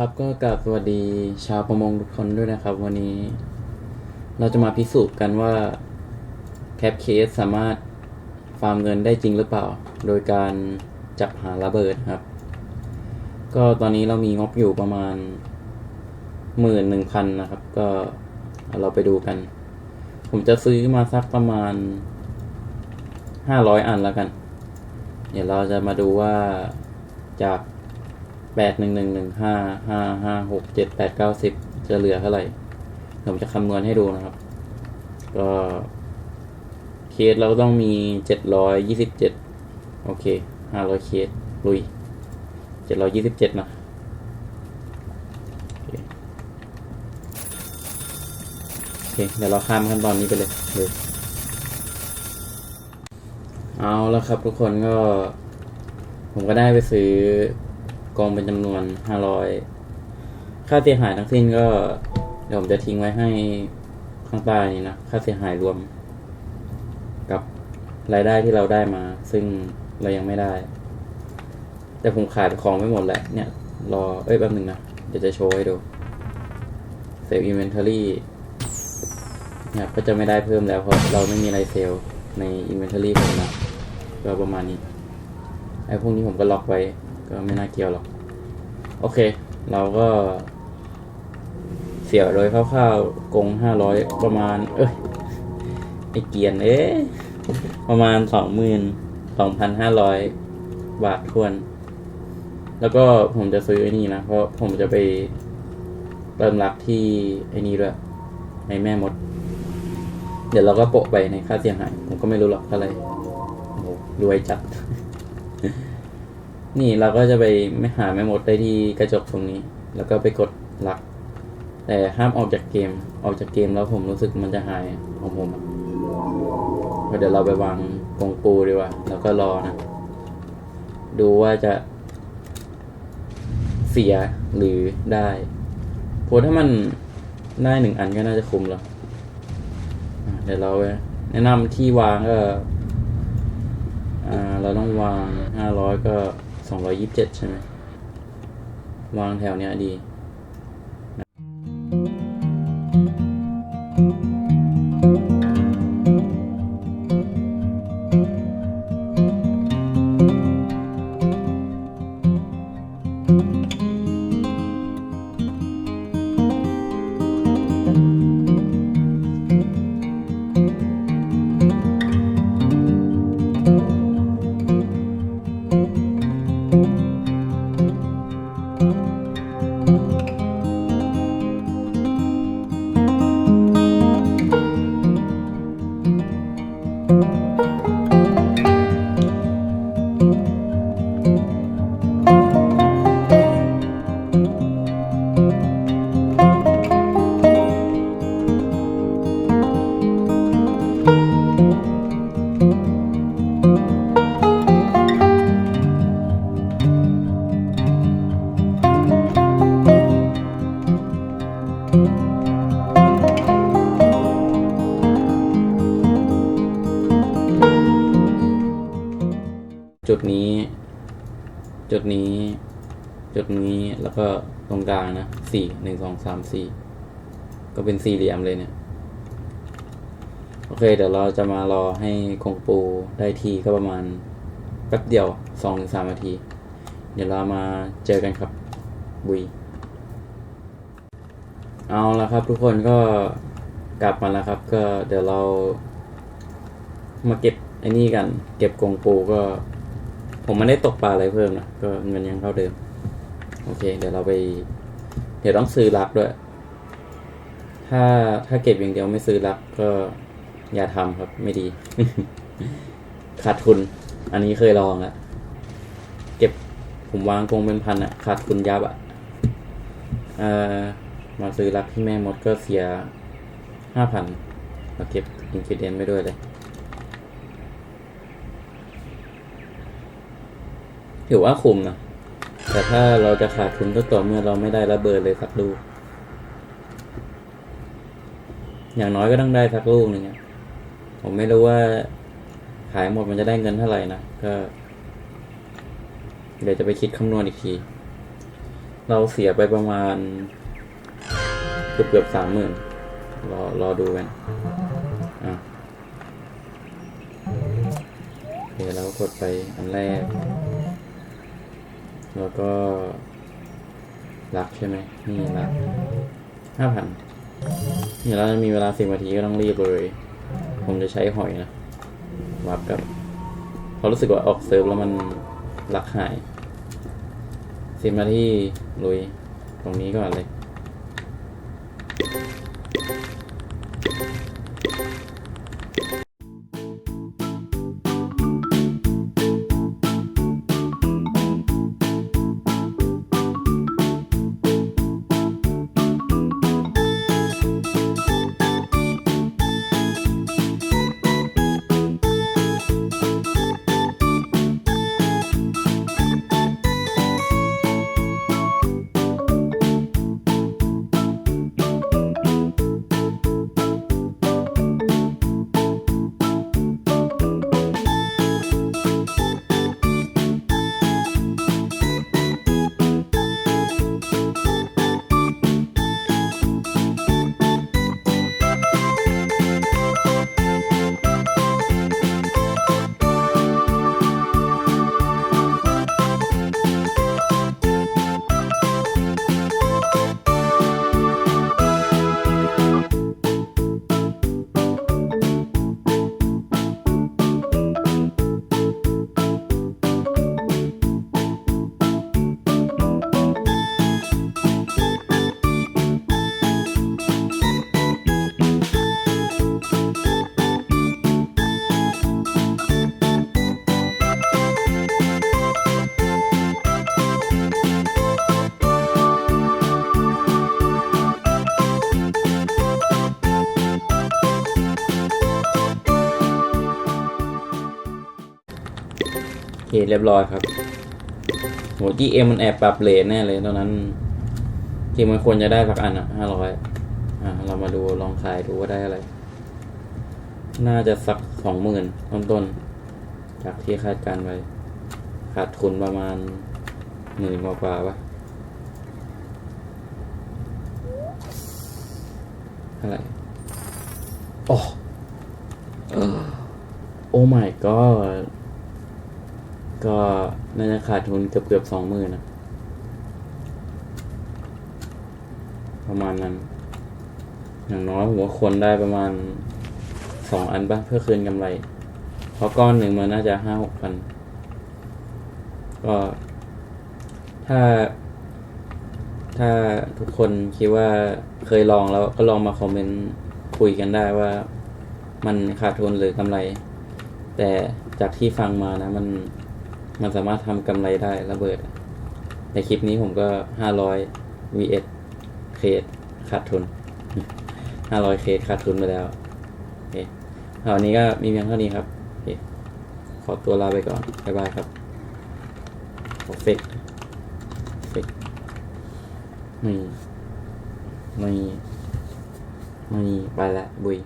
ครับก็กราบสวัสดีชาวประมงทุกคนด้วยนะครับ วันนี้ เราจะมาพิสูจน์กันว่าแคปเคสสามารถฟาร์มเงินได้จริงหรือเปล่า โดยการจับหาระเบิดครับ ก็ตอนนี้เรามีงบอยู่ประมาณหมื่นหนึ่งพันนะครับ ก็เราไปดูกัน ผมจะซื้อมาสักประมาณห้าร้อยอันแล้วกัน เดี๋ยวเราจะมาดูว่าจาก แปดหนึ่งหนึ่งหนึ่งห้าห้าห้าหกเจ็ดแปดเก้าสิบจะเหลือเท่าไหร่ผมจะคำนวณให้ดูนะครับ ก็เคสเราต้องมีเจ็ดร้อยยี่สิบเจ็ดโอเคห้าร้อยเคสลุยเจ็ดร้อยยี่สิบเจ็ดนะโอเคเดี๋ยวเราข้ามขั้นตอนนี้ไปเลยเลยเอาแล้วครับทุกคนก็ ผมก็ได้ไปซื้อ กองเป็นจำนวนห้าร้อยค่าเสียหายทั้งสิ้นก็ เดี๋ยวผมจะทิ้งไว้ให้ข้างใต้นี้นะ ค่าเสียหายรวม กับรายได้ที่เราได้มา ซึ่งเรายังไม่ได้ แต่ผมขายของไม่หมดแหละ เนี่ย รอ เอ้ยแป๊บหนึ่งนะ เดี๋ยวจะโชว์ให้ดูเซลล์อินเวนทอรี่เนี่ยก็จะไม่ได้เพิ่มแล้วเพราะเราไม่มีอะไรเซลล์ในอินเวนทอรี่ผมนะก็ประมาณนี้ไอ้พวกนี้ผมก็ล็อกไว้ ก็ไม่น่าเกี่ยวหรอก โอเค เราก็เสียโดยคร่าวๆกงห้าร้อยประมาณ เอ้ยไอเกียนเอ๊ประมาณสองหมื่นสองพันห้าร้อยบาททวน แล้วก็ผมจะซื้อไอ้นี่นะ เพราะผมจะไปเติมรักที่ไอ้นี่ด้วยในแม่มด เดี๋ยวเราก็โปะไปในค่าเสียหาย ผมก็ไม่รู้หรอกเท่าไหร่โอ้รวยจัด นี่เราก็จะไปไม่หาแม่มดได้ที่กระจกตรงนี้ แล้วก็ไปกดลัก แต่ห้ามออกจากเกม ออกจากเกมแล้วผมรู้สึกมันจะหายของผมก็เดี๋ยวเราไปวางกองปูดีกว่า แล้วก็รอนะ ดูว่าจะ เสียหรือได้เพราะถ้ามันได้หนึ่งอันก็น่าจะคุ้มแล้วเดี๋ยวเราแนะนำที่วางก็อ่าเราต้องวางห้าร้อยก็ สองร้อยยิบเจ็ดใช่ไหมวางแถวเนี้ยดี กลางนะสี่หนึ่งสองสามสี่ก็เป็นสี่เหลี่ยมเลยเนี่ย โอเค เดี๋ยวเราจะมารอให้คงปูได้ทีก็ประมาณแป๊บเดียวสองถึงสามนาที เดี๋ยวเรามาเจอกันครับ บุย เอาละครับทุกคนก็กลับมาแล้วครับ ก็เดี๋ยวเรา มาเก็บไอ้นี่กัน เก็บกงปูก็ ผมไม่ได้ตกปลาอะไรเพิ่มนะก็เงินยังเท่าเดิม โอเค เดี๋ยวเราไป เดี๋ยวต้องซื้อรักด้วย ถ้าถ้าเก็บอย่างเดียวไม่ซื้อรักก็อย่าทำครับไม่ดี ขาดทุน อันนี้เคยลองแล้วเก็บผมวางกงเป็นพันอะขาดทุนยับอะเอ่อมาซื้อรักที่แม่มดก็เสียห้าพันมาเก็บอินฟิเดนไปด้วยเลยถือว่าคุ้มนะ แต่ถ้าเราจะขาดทุนก็ต่อเมื่อเราไม่ได้ระเบิดเลยสักลูก อย่างน้อยก็ต้องได้สักลูกหนึ่งผมไม่รู้ว่าขายหมดมันจะได้เงินเท่าไหร่นะ ก็ เดี๋ยวจะไปคิดคำนวณอีกที เราเสียไปประมาณ เกือบเกือบสามหมื่นรอรอดูกันอะโอเคแล้วกดไปอันแรก แล้วก็ รักใช่ไหมนี่รักห้าพันเดี๋ยวเราจะมีเวลาสิบนาทีก็ต้องรีบเลย ผมจะใช้หอยนะ วับกับเพราะรู้สึกว่าออกเซิร์ฟแล้วมันรักหายสิบนาทีลุย ตรงนี้ก่อนเลย เคเรียบร้อยครับโห GM มันแอบปรับเลทแน่เลยตอนนั้นจริงมันควรจะได้สักอันอะห้าร้อยอะเรามาดูลองขายดูว่าได้อะไร น่าจะสักสองหมื่นต้นๆจากที่คาดการไว้ขาดทุนประมาณหมื่นกว่าๆวะอะไรโอ้โอ้ my god ก็น่าจะขาดทุนเกือบเกือบสองหมื่นนะ ประมาณนั้น อย่างน้อยผมว่าควรได้ประมาณสองอันป่ะเพื่อคืนกำไร เพราะก้อนหนึ่งมันน่าจะห้าหกพัน ก็ ถ้า ถ้าทุกคนคิดว่าเคยลองแล้วก็ลองมาคอมเมนต์คุยกันได้ว่ามันขาดทุนหรือกำไร แต่จากที่ฟังมานะมัน มันสามารถทำกำไรได้ระเบิด ในคลิปนี้ผมก็ห้าร้อย vs เคสขาดทุนห้าร้อยเคสขาดทุนไปแล้วโอเคเอาวันนี้ก็มีเพียงเท่านี้ครับโอเคขอตัวลาไปก่อน บ๊ายบายครับเฟกเฟกไม่ไม่ไม่ไปละบุย